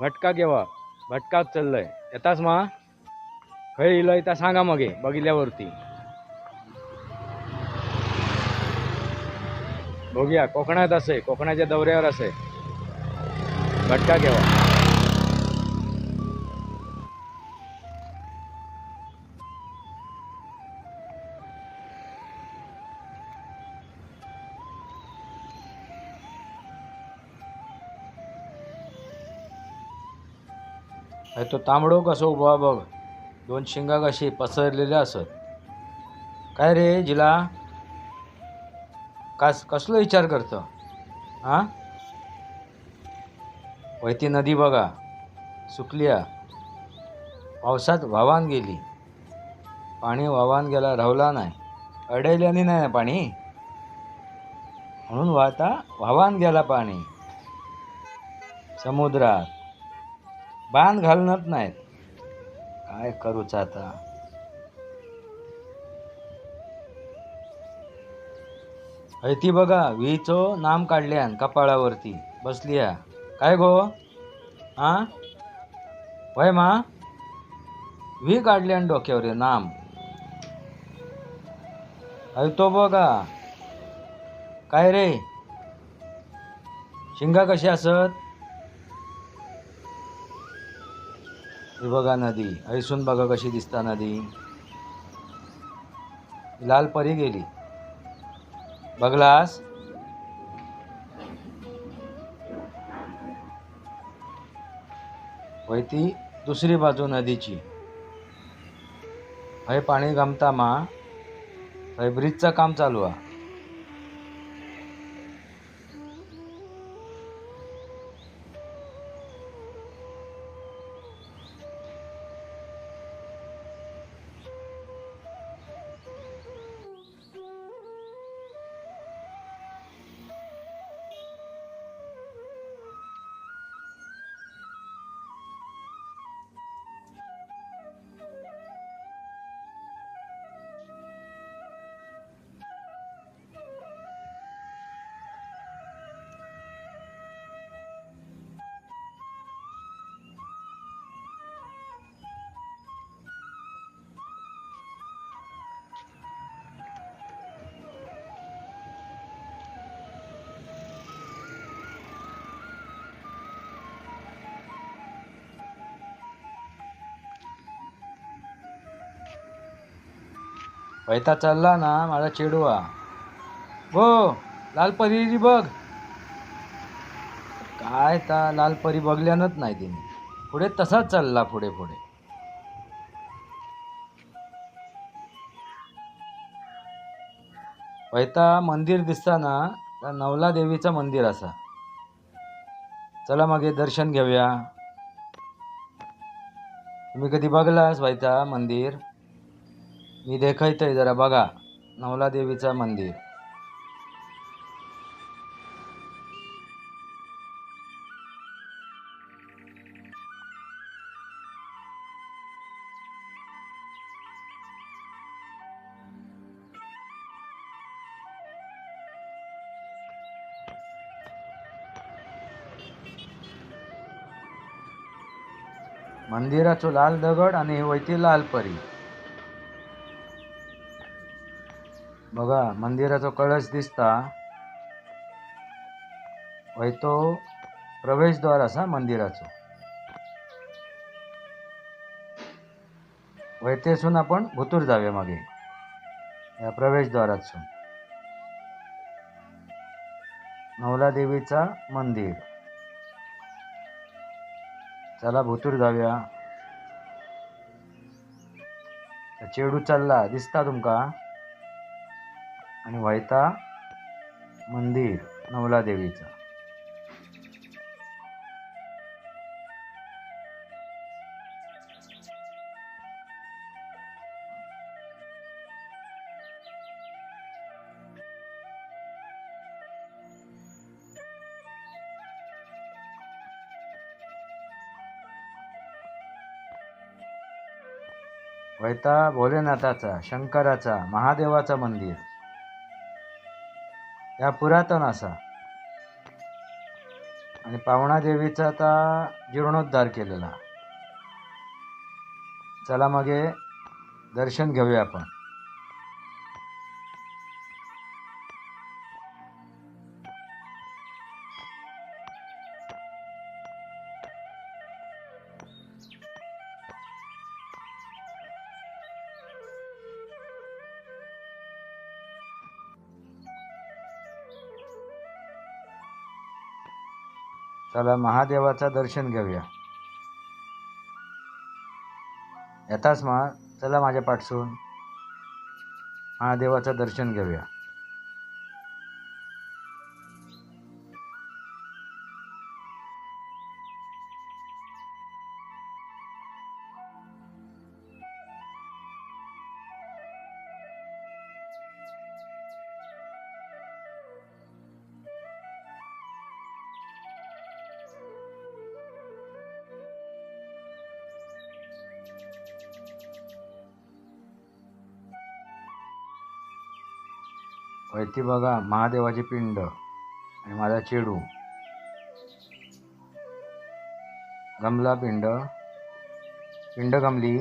भटका केव्हा भटकाक चाललंय. येताच मा? खंय इलय त्या सांगा मगे बघितल्यावरती. बघूया कोकणात असे कोकणाच्या दौऱ्यावर असे. भटका केव्हा तो तांबडो कसो उभा बघ. दोन शिंगा कशी पसरलेले असत. काय रे जिला? कास कसलो विचार करतं? हा? वैती नदी बघा. सुकलिया. पावसात व्हावान गेली. पाणी व्हावान गेला रावला नाही. अडयल्याने नाही ना पाणी? म्हणून वाहता व्हावान गेला पाणी. समुद्रात. बांध घालणत नाहीत. काय करूच आता? हय ती बघा विहीचो नाम काढल्यान कपाळावरती. बसली हा काय गो? हा वय मा? व्ही काढल्यान डोक्यावर नाम. हय तो बघा. काय रे? शिंगा कशी असत? ही बघा नदी. ऐसून बघा कशी दिसता नदी. लाल परी गेली. बघलास? होय ती दुसरी बाजू नदीची. हय पाणी गमता मा. हे ब्रिजचं काम चालू आहे. पैता चालला ना माझा चेडवा. हो लालपरी बघ. काय ता लालपरी बघल्यानच नाही तिने. पुढे तसाच चालला पुढे पुढे. पैता मंदिर दिसताना त्या नवला देवीचं मंदिर असा. चला मग दर्शन घेऊया. तुम्ही कधी बघलास वैता मंदिर? मी देखयतय जरा बघा. नवला देवीचं मंदिर. मंदिराचो लाल दगड आणि वैती लाल परी. बघा मंदिराचो कळस दिसता. वय तो प्रवेशद्वार असा मंदिराचो. वयतेसून आपण भुतूर जाऊया मागे या प्रवेशद्वारातसून. नवला देवीचा मंदिर. चला भुतूर जाऊया. चेडू चालला दिसता तुमका? आणि वैता मंदिर नवला देवीचा वैता भोलेनाथाचा शंकराचा महादेवाचा मंदिर. ह्या पुरातन असा. आणि पावणा देवीचा आता जीर्णोद्धार केलेला. चला मागे दर्शन घेऊया आपण. चला महादेवाचं दर्शन घेऊया. येताच मा चला माझ्या पाठसून. महादेवाचं दर्शन घेऊया. म्हणजे वैती बघा महादेवाचे पिंड आणि माझा चेडू. गमला पिंड पिंड गमली.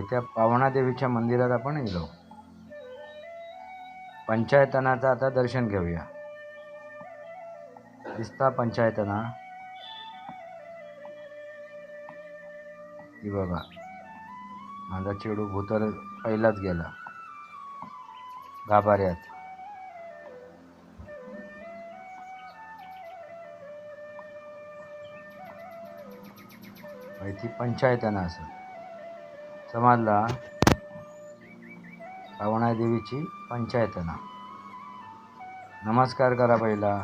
त्या पावणादेवीच्या मंदिरात आपण गेलो. पंचायतनाचं आता दर्शन घेऊया. दिसता पंचायतना. ती बघा. माझा चेडू भूतर पहिलाच गेला. गाभाऱ्यात. ती पंचायतना असं. समाजला पावणा देवीची पंचायतना नमस्कार करा पहिला.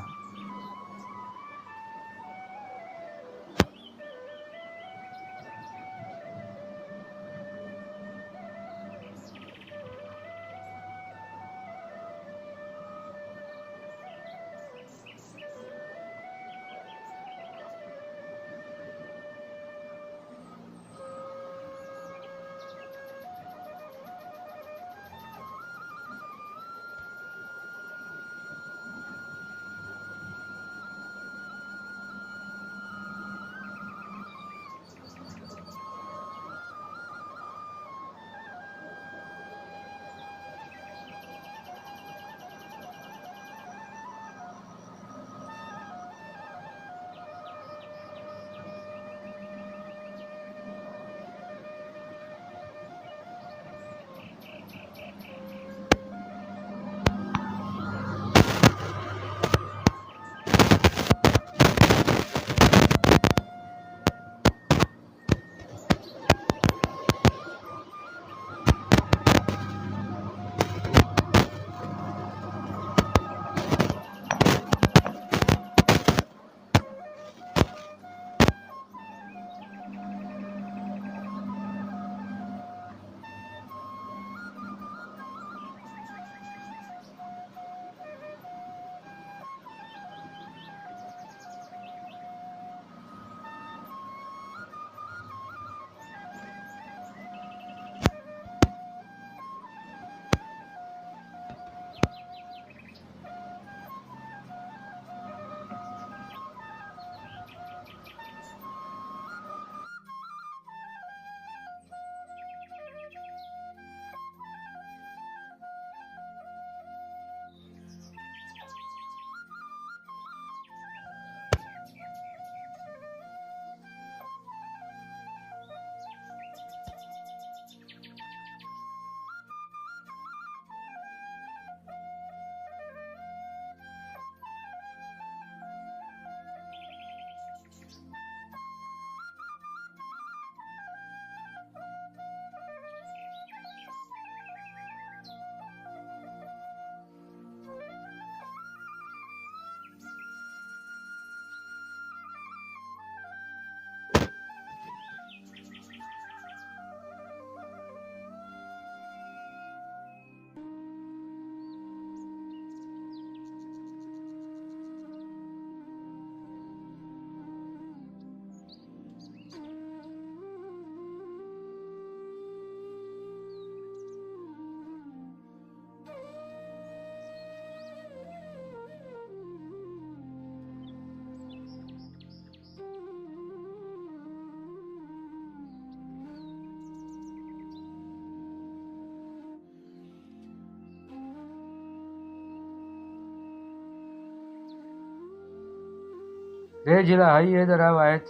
रे जिला हई ये जरा वायच.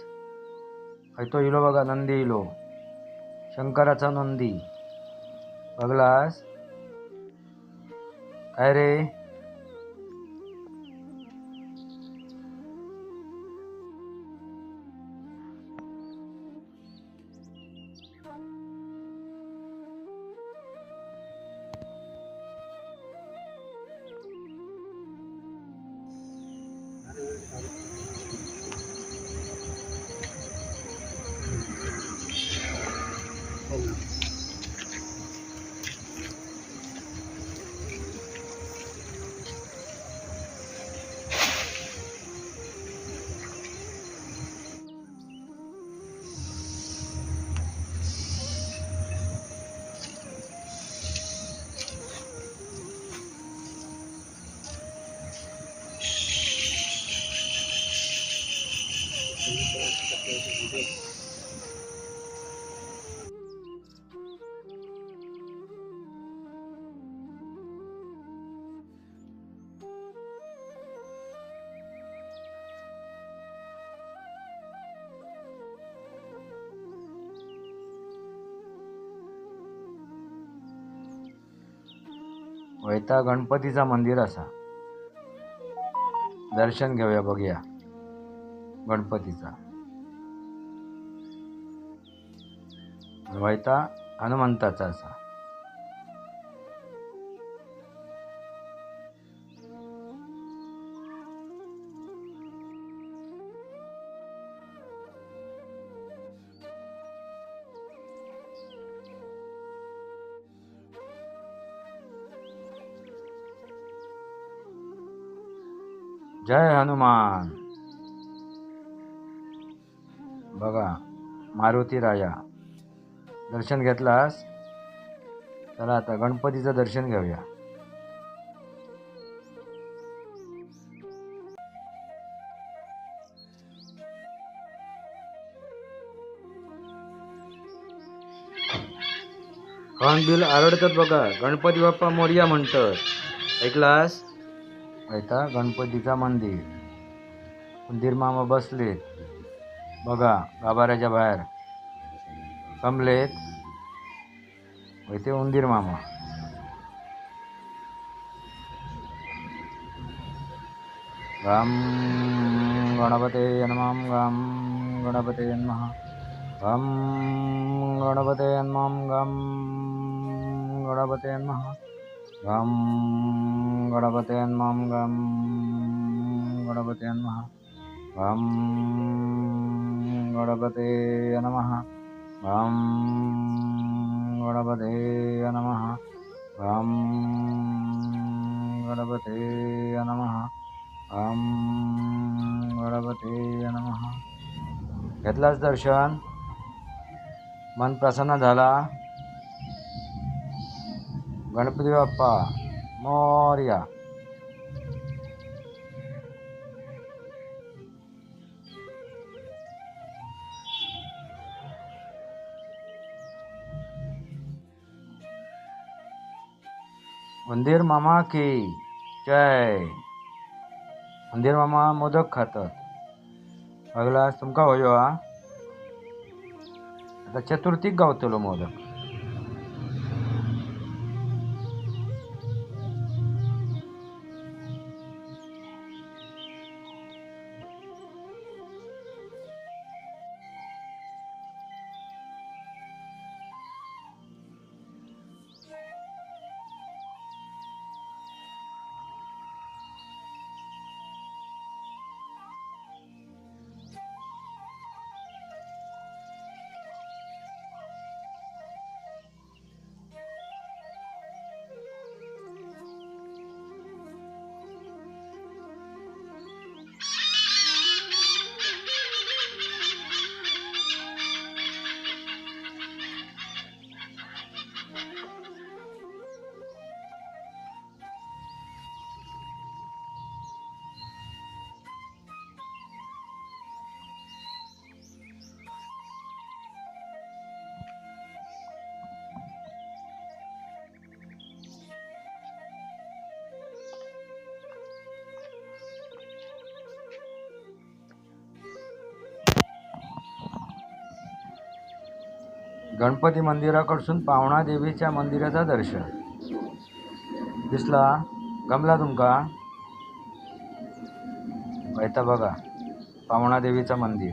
हाय तो इलो बघा नंदी इलो. शंकराचा नंदी. बघलास? काय रे? वैता गणपतीचा मंदिर असा. दर्शन घेऊया बघूया. गणपतीचा. वैता हनुमंताचा असा. जय हनुमान। बघा मारुती राया दर्शन घेतलास? चला आता गणपतीचं दर्शन घेऊया. बिल आरडतात बघा गणपती बाप्पा मोर्या म्हणतात. ऐकलास? ऐता गणपतीचा मंदिर. मंदिर मामा बसलेत. बघा गाभाऱ्याच्या बाहेर. कमलेत ते उंदीर मामा. गम गणपते यन्माम गम गणपते यन्मः गम गणपते यन्माम गम गणपते यन्मः गं गणपतेन्मं गं गणपते नमः गं गणपते नमः गं गणपते नमः गं गणपते नमः गं गणपते नमः. घेतलाच दर्शन? मन प्रसन्न झाला? गणपती बाप्पा मोर्या. मंदिर मामा की जय. मंदिर मामा मोदक खातात बघला तुमका होयो हा. आता चतुर्थीक गावतलो मोदक. गणपती मंदिराकडसून पावणा देवीच्या मंदिराचं दर्शन. दिसला? गमला तुमका? वयता बघा पावणा देवीचं मंदिर.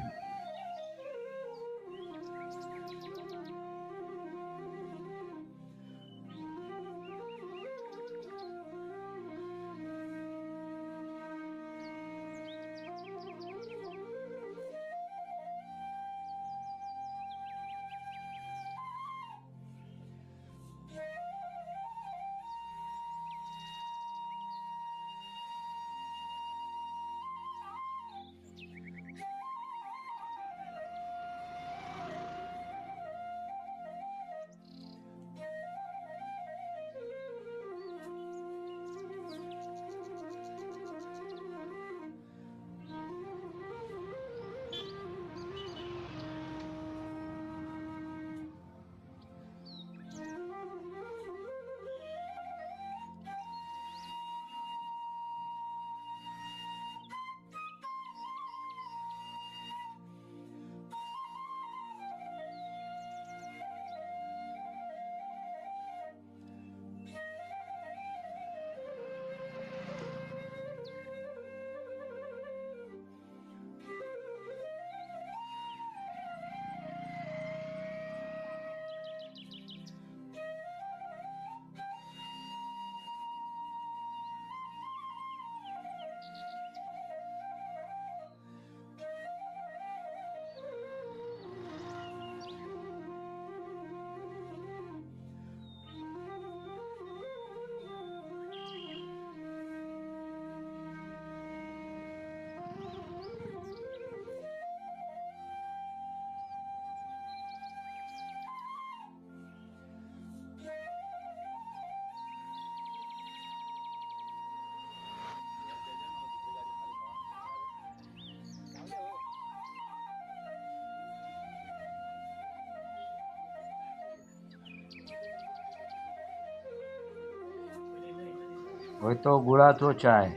होय तो गुळाचो चाय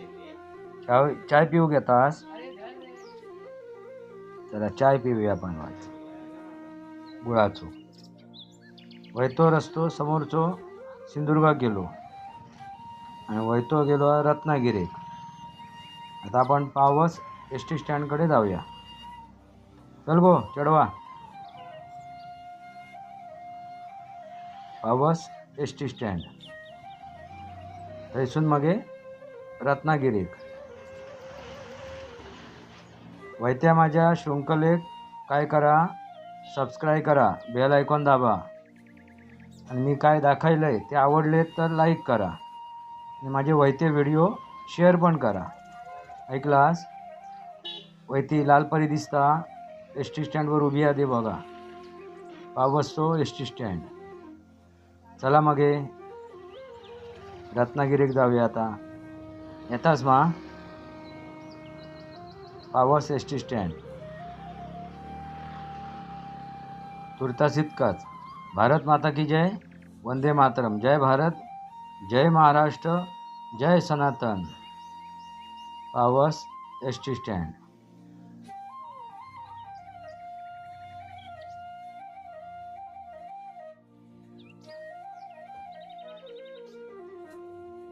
चाय चाय पिऊ घेतास चला चाय पिऊया आपण आज गुळाचो वयतो रस्तो समोरचो सिंधुदुर्गाक गेलो आणि वयतो गेलो रत्नागिरीक आता आपण पावस एस टी स्टँडकडे जाऊया चल गो चढवा पावस एस टी स्टँड थंयसून मागे रत्नागिरीक वयत्या माझ्या शृंखलेक काय करा सबस्क्राईब करा बेल आयकॉन दाबा. आणि मी काय दाखवलं आहे ते आवडले तर लाईक करा. आणि माझे वैते व्हिडिओ शेअर पण करा. ऐकलास? वैती लालपरी दिसता एस टी स्टँडवर उभी आहे बघा. पावसतो एस टी स्टँड चला मगे. रत्नागिरीक जाऊया आता. येतास मा? पावस एस टी स्टँड. तुर्तास इतकाच. भारत माता की जय. वंदे मातरम. जय भारत. जय महाराष्ट्र. जय सनातन. पावस एस टी स्टँड.